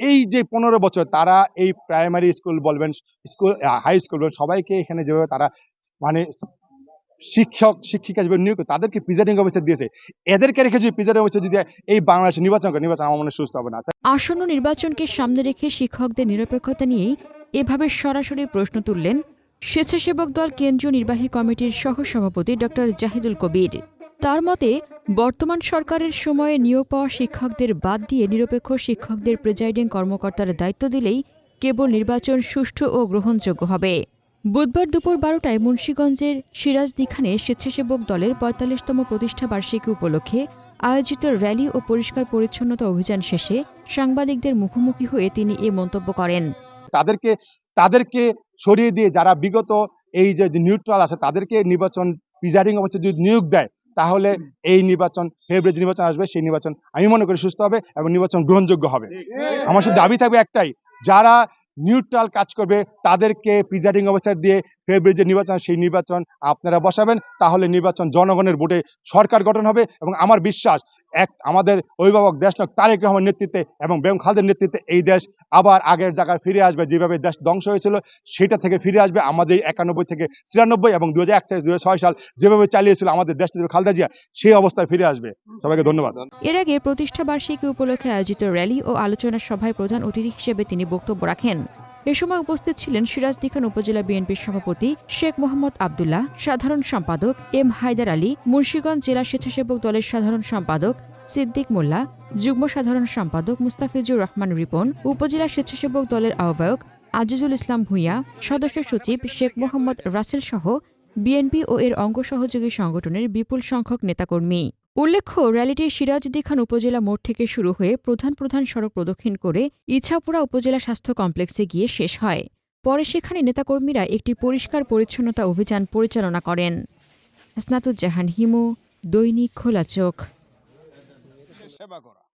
এই যে পনেরো বছর তারা এই প্রাইমারি স্কুল বলবেন স্কুল হাই স্কুল বলবেন, সবাইকে এখানে যেভাবে তারা মানে শিক্ষক, শিক্ষিকা যেভাবে নিয়োগ তাদেরকে প্রিজাইডিং অফিসার দিয়েছে। এদেরকে রেখে যদি প্রিজাইডিং অফিসার যদি এই বাংলাদেশে নির্বাচন করে, নির্বাচন আমার মনে সুস্থ হবে না। আসন্ন নির্বাচনকে সামনে রেখে শিক্ষকদের নিরপেক্ষতা নিয়েই এভাবে সরাসরি প্রশ্ন তুললেন স্বেচ্ছাসেবক দল কেন্দ্রীয় নির্বাহী কমিটির সহসভাপতি ড জাহিদুল কবির। তার মতে বর্তমান সরকারের সময়ে নিয়োগ পাওয়া শিক্ষকদের বাদ দিয়ে নিরপেক্ষ শিক্ষকদের প্রিজাইডিং কর্মকর্তার দায়িত্ব দিলেই কেবল নির্বাচন সুষ্ঠু ও গ্রহণযোগ্য হবে। বুধবার দুপুর বারোটায় মুন্সীগঞ্জের সিরাজদিখানে স্বেচ্ছাসেবক দলের পঁয়তাল্লিশতম প্রতিষ্ঠা বার্ষিকী উপলক্ষে আয়োজিত র্যালি ও পরিষ্কার পরিচ্ছন্নতা অভিযান শেষে সাংবাদিকদের মুখোমুখি হয়ে তিনি এ মন্তব্য করেন। তাদেরকে তাদেরকে সরিয়ে দিয়ে যারা বিগত এই যে নিউট্রাল আছে, তাদেরকে নির্বাচন প্রিজাইডিং অফিসার যদি নিয়োগ দেয় তাহলে এই নির্বাচন ফেব্রুয়ারি নির্বাচন আসবে সেই নির্বাচন আমি মনে করি সুস্থ হবে এবং নির্বাচন গ্রহণযোগ্য হবে। আমার শুধু দাবি থাকবে একটাই যারা নিউট্রাল কাজ করবে, তাদেরকে প্রিজাইডিং অফিসার দিয়ে ফেব্রুয়ারি যে নির্বাচন, সেই নির্বাচন আপনারা বসাবেন। তাহলে নির্বাচন জনগণের ভোটে সরকার গঠন হবে এবং আমার বিশ্বাস, এক, আমাদের অভিভাবক দেশনায়ক তারেক রহমান নেতৃত্বে এবং বেগম খালেদের নেতৃত্বে এই দেশ আবার আগের জায়গায় ফিরে আসবে, যেভাবে দেশ ধ্বংস হয়েছিল, সেটা থেকে ফিরে আসবে আমাদের একানব্বই থেকে ছিয়ানব্বই এবং দু হাজার এক থেকে দু সাল যেভাবে চালিয়েছিল আমাদের দেশ খালেদা জিয়া, সেই অবস্থায় ফিরে আসবে। সবাইকে ধন্যবাদ। এর আগে প্রতিষ্ঠা বার্ষিকী উপলক্ষে আয়োজিত র্যালি ও আলোচনা সভায় প্রধান অতিথি হিসেবে তিনি বক্তব্য রাখেন। এ সময় উপস্থিত ছিলেন সিরাজদিখান উপজেলা বিএনপির সভাপতি শেখ মোহাম্মদ আবদুল্লাহ, সাধারণ সম্পাদক এম হায়দার আলী, মুন্সীগঞ্জ জেলা স্বেচ্ছাসেবক দলের সাধারণ সম্পাদক সিদ্দিক মোল্লা, যুগ্ম সাধারণ সম্পাদক মুস্তাফিজুর রহমান রিপন, উপজেলা স্বেচ্ছাসেবক দলের আহ্বায়ক আজিজুল ইসলাম ভূঁইয়া, সদস্য সচিব শেখ মোহাম্মদ রাসেল সহ বিএনপি ও এর অঙ্গ সহযোগী সংগঠনের বিপুল সংখ্যক নেতাকর্মী। উল্লেখ্য, র্যালিটি সিরাজদি খান উপজেলা মোড় থেকে শুরু হয়ে প্রধান প্রধান সড়ক প্রদক্ষিণ করে ইছাপুরা উপজেলা স্বাস্থ্য কমপ্লেক্সে গিয়ে শেষ হয়। পরে সেখানে নেতাকর্মীরা একটি পরিষ্কার পরিচ্ছন্নতা অভিযান পরিচালনা করেন। হাসনাতুজ্জাহান হিমু, দৈনিক খোলা চোখ। সেবা করা।